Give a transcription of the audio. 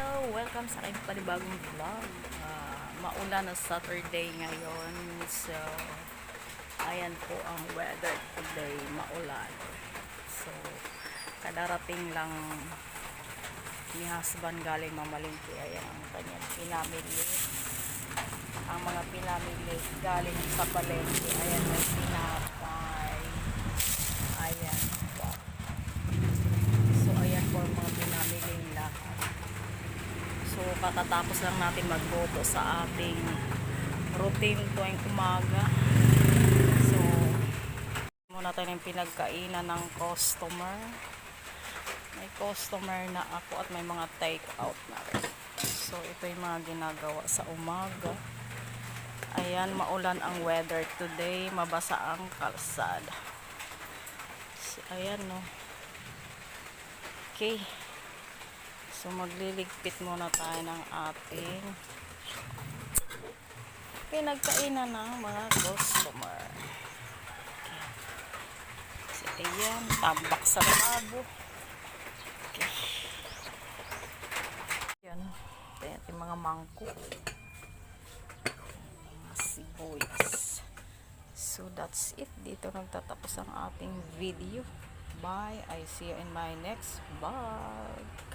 Hello! Welcome sa aking panibagong vlog. Ah, maulan na Saturday ngayon. So, ayan po ang weather today. Maulan. So, kadarating lang ni husband galing mamalingki. Ayan ang kanyang pinamili. Ang mga pinamili galing sa palengke. Ayan, may pinapay. Ayan po. So, ayan po ang mga pinamiling lahat. So, katatapos lang natin magluto sa ating routine tuwing umaga. So, muna tayo ng pinagkainan ng customer. May customer na ako at may mga take out na rin. So, ito yung mga ginagawa sa umaga. Ayan, maulan ang weather today. Mabasa ang kalsada. So, ayan, no. Okay. So magliligpit muna tayo ng ating pinagkainan ng mga customer. Okay. So ayan, tambak sa labo. Okay. Yan. Ito yung mga mangkok. Mga sibuyas. So that's it. Dito nagtatapos ang ating video. Bye. I see you in my next vlog.